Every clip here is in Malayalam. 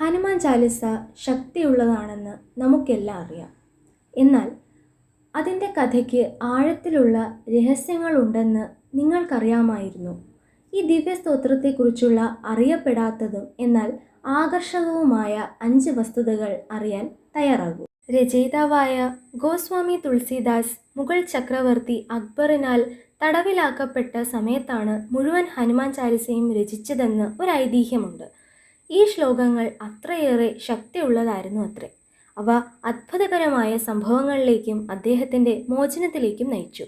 ഹനുമാൻ ചാലിസ ശക്തിയുള്ളതാണെന്ന് നമുക്കെല്ലാം അറിയാം. എന്നാൽ അതിന്റെ കഥയ്ക്ക് ആഴത്തിലുള്ള രഹസ്യങ്ങളുണ്ടെന്ന് നിങ്ങൾക്കറിയാമായിരുന്നു. ഈ ദിവ്യസ്തോത്രത്തെക്കുറിച്ചുള്ള അറിയപ്പെടാത്തതും എന്നാൽ ആകർഷകവുമായ അഞ്ച് വസ്തുതകൾ അറിയാൻ തയ്യാറാകൂ. രചയിതാവായ ഗോസ്വാമി തുളസിദാസ് മുഗൾ ചക്രവർത്തി അക്ബറിനാൽ തടവിലാക്കപ്പെട്ട സമയത്താണ് മുഴുവൻ ഹനുമാൻ ചാലിസയും രചിച്ചതെന്ന് ഒരു ഐതിഹ്യമുണ്ട്. ഈ ശ്ലോകങ്ങൾ അത്രയേറെ ശക്തിയുള്ളതായിരുന്നു അത്രേ. അവ അത്ഭുതകരമായ സംഭവങ്ങളിലേക്കും അദ്ദേഹത്തിന്റെ മോചനത്തിലേക്കും നയിച്ചു.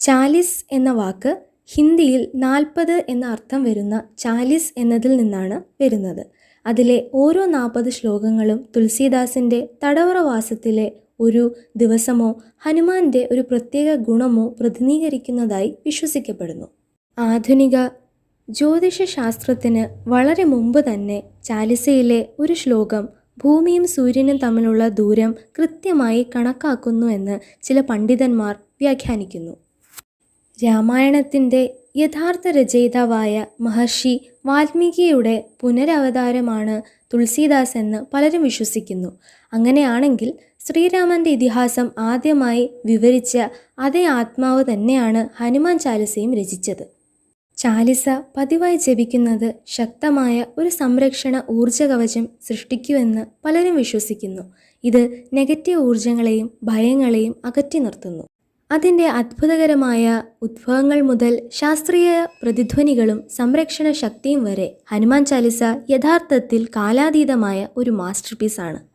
ചാലിസ് എന്ന വാക്ക് ഹിന്ദിയിൽ നാൽപ്പത് എന്ന അർത്ഥം വരുന്ന ചാലിസ് എന്നതിൽ നിന്നാണ് വരുന്നത്. അതിലെ ഓരോ നാൽപ്പത് ശ്ലോകങ്ങളും തുളസീദാസിന്റെ തടവറവാസത്തിലെ ഒരു ദിവസമോ ഹനുമാന്റെ ഒരു പ്രത്യേക ഗുണമോ പ്രതിനിധീകരിക്കുന്നതായി വിശ്വസിക്കപ്പെടുന്നു. ആധുനിക ജ്യോതിഷശാസ്ത്രത്തിന് വളരെ മുമ്പ് തന്നെ ചാലിസയിലെ ഒരു ശ്ലോകം ഭൂമിയും സൂര്യനും തമ്മിലുള്ള ദൂരം കൃത്യമായി കണക്കാക്കുന്നു എന്ന് ചില പണ്ഡിതന്മാർ വ്യാഖ്യാനിക്കുന്നു. രാമായണത്തിന്റെ യഥാർത്ഥ രചയിതാവായ മഹർഷി വാൽമീകിയുടെ പുനരവതാരമാണ് തുളസീദാസ് എന്ന് പലരും വിശ്വസിക്കുന്നു. അങ്ങനെയാണെങ്കിൽ ശ്രീരാമന്റെ ഇതിഹാസം ആദ്യമായി വിവരിച്ച അതേ ആത്മാവ് തന്നെയാണ് ഹനുമാൻ ചാലിസയും രചിച്ചത്. ചാലിസ പതിവായി ജപിക്കുന്നത് ശക്തമായ ഒരു സംരക്ഷണ ഊർജ കവചം സൃഷ്ടിക്കുമെന്ന് പലരും വിശ്വസിക്കുന്നു. ഇത് നെഗറ്റീവ് ഊർജങ്ങളെയും ഭയങ്ങളെയും അകറ്റി നിർത്തുന്നു. അതിന്റെ അത്ഭുതകരമായ ഉദ്ഭവങ്ങൾ മുതൽ ശാസ്ത്രീയ പ്രതിധ്വനികളും സംരക്ഷണ ശക്തിയും വരെ ഹനുമാൻ ചാലിസ യഥാർത്ഥത്തിൽ കാലാതീതമായ ഒരു മാസ്റ്റർ പീസാണ്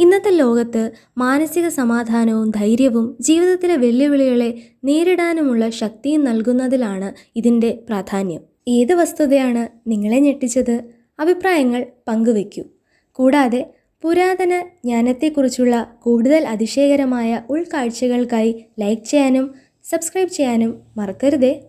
ഇന്നത്തെ ലോകത്ത് മാനസിക സമാധാനവും ധൈര്യവും ജീവിതത്തിലെ വെല്ലുവിളികളെ നേരിടാനുമുള്ള ശക്തിയും നൽകുന്നതിലാണ് ഇതിന്റെ പ്രാധാന്യം. ഏത് വസ്തുതയാണ് നിങ്ങളെ ഞെട്ടിച്ചത്? അഭിപ്രായങ്ങൾ പങ്കുവയ്ക്കൂ. കൂടാതെ പുരാതന ജ്ഞാനത്തെക്കുറിച്ചുള്ള കൂടുതൽ അതിശയകരമായ ഉൾക്കാഴ്ചകൾക്കായി ലൈക്ക് ചെയ്യാനും സബ്സ്ക്രൈബ് ചെയ്യാനും മറക്കരുതേ.